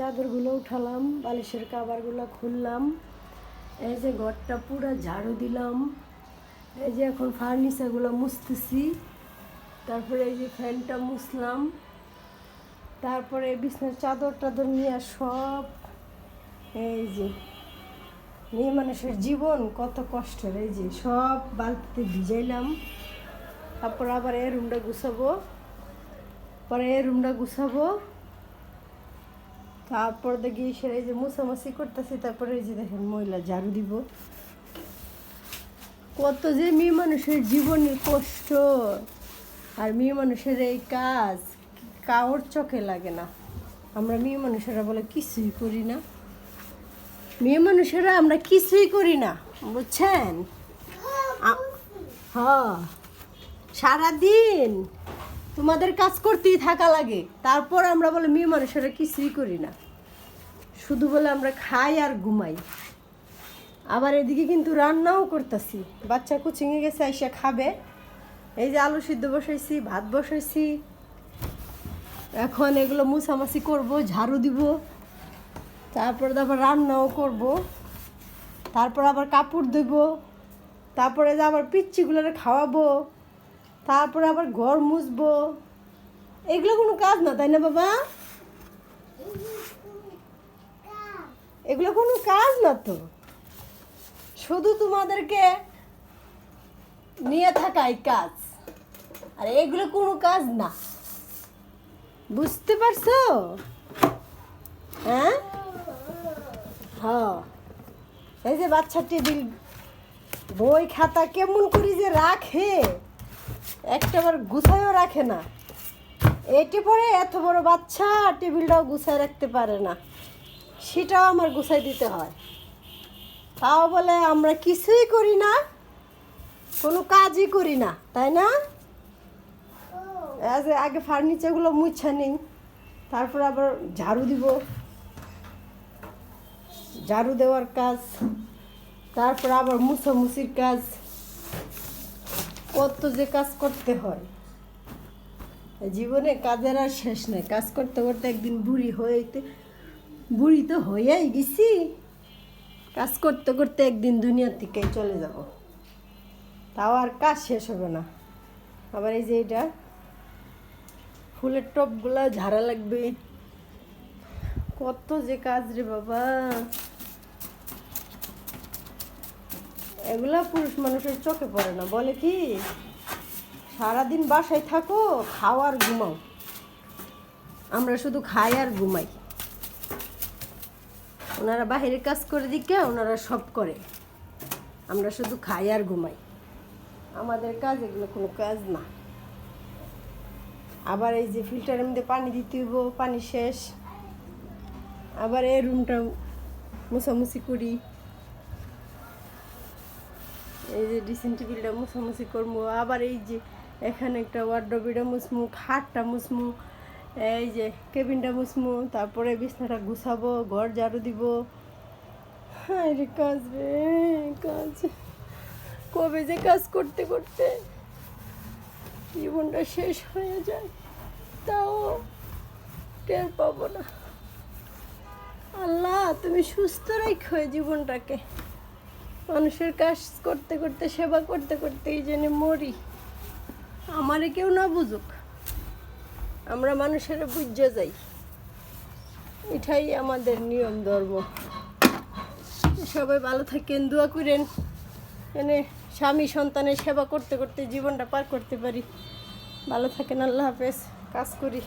চাদরগুলো উঠালাম, বালিশের কাবারগুলো খুললাম, এই যে ঘরটা পুরো ঝাড়ু দিলাম, এই যে এখন ফার্নিচারগুলো মুছতেছি, তারপরে এই যে ফ্যানটা মুছলাম, তারপরে বিছনার চাদর টাদর নিয়ে সব, এই যে, মেয়ে মানুষের জীবন কত কষ্টের, এই যে সব বালতিতে ভিজাইলাম, তারপর আবার এই রুমটা গুছাবো, পরে এই রুমটা গুছাবো তারপর দেখি এই যে মুছামাছি করতেছি, তারপরে এই যে দেখেন মহিলা ঝাড়ু দিব। কত যে মেয়ে মানুষের জীবনের কষ্ট। আর মেয়ে মানুষের এই কাজ কাউর চোখে লাগে না। আমরা মেয়ে মানুষেরা বলে কিছুই করি না। মেয়ে মানুষেরা আমরা কিছুই করি না, বুঝছেন? হ্যাঁ সারাদিন তোমাদের কাজ করতেই থাকা লাগে। তারপর আমরা বলে, মেয়ে মানুষেরা কিছুই করি না। শুধু বলে, আমরা খাই আর ঘুমাই। আবার এদিকে কিন্তু রান্নাও করতেছি। বাচ্চা কোচিংয়ে গেছে এসে খাবে। এই যে আলু সিদ্ধ বসাইছি, ভাত বসাইছি। এখন এগুলো মুছামাছি করব, ঝাড়ু দিব। তারপরে আবার রান্নাও করব। তারপর আবার কাপড় দেব তারপরে আবার পিচ্ছিগুলোরে খাওয়াবো। তারপরে আবার ঘর মুছবো। এগুলো কোনো কাজ না, তাই না বাবা? এগুলো কোনো কাজ না তো। শুধু তোমাদেরকে নিয়ে থাকাই কাজ। আর এগুলো কোনো কাজ না। বুঝতে পারছ? হ্যাঁ? হ্যাঁ এই যে বাচ্চা টেবিল বই খাতা কেমন করি যে রাখে। একটাবার গুছায়ও রাখে না। এটি পরে এত বড় বাচ্চা টেবিলটাও গুছায় রাখতে পারে না। সেটাও আমার গুছাই দিতে হয়। তাও বলে আমরা কিছুই করি না কোনো কাজই করি না তাই না? আগে ফার্নিচারগুলো মুছা নিই তারপর আবার ঝাড়ু দিব। ঝাড়ু দেওয়ার কাজ তারপর আবার মুছামুছির কাজ। কত যে কাজ করতে হয়। জীবনে কাজের আর শেষ নেই। কাজ করতে করতে একদিন বুড়ি হইতে, বুড়ি তো হয়েই গেছি। কাজ করতে করতে একদিন দুনিয়ার থেকে চলে যাব। তাও আর কাজ শেষ হবে না। আবার এই যে এটা, ফুলের টপগুলো ঝাড়া লাগবে। কত যে কাজ রে বাবা। এগুলা পুরুষ মানুষের চোখে পড়ে না। বলে কি, সারাদিন বাসায় থাকো, খাও আর ঘুমাও। আমরা শুধু খাই আর ঘুমাই। ওনারা বাহিরের কাজ করে দিকে, ওনারা সব করে। আমরা শুধু খাই আর ঘুমাই। আমাদের কাজ এগুলো কোনো কাজ না। আবার এই যে ফিল্টারের মধ্যে পানি দিতে হইব, পানি শেষ। আবার এই রুমটা মুছামুছি করি। এই যে ড্রেসিং টেবিলটা মুছামুছি করব। আবার এই যে এখানে একটা ওয়ার্ড্রবিটা মুছমু খাটটা মুছমু এই যে কেবিনটা মুছমু তারপরে বিছনাটা গুছাবো, ঘর ঝাড়ু দিব। হ্যাঁ কাজ রে, কাজ। কবে যে কাজ করতে করতে জীবনটা শেষ হয়ে যায়, তাও টের পাবো না। আল্লাহ, তুমি সুস্থ রাখো জীবনটাকে। মানুষের কাজ করতে করতে, সেবা করতে করতে এই জন্য মরি। আমারে কেউ না বুঝুক, আমরা মানুষের বুঝে যাই। এটাই আমাদের নিয়ম, ধর্ম। সবাই ভালো থাকেন, দোয়া করেন। এনে স্বামী সন্তানের সেবা করতে করতে জীবনটা পার করতে পারি। ভালো থাকেন, আল্লাহ হাফেজ। কাজ করি।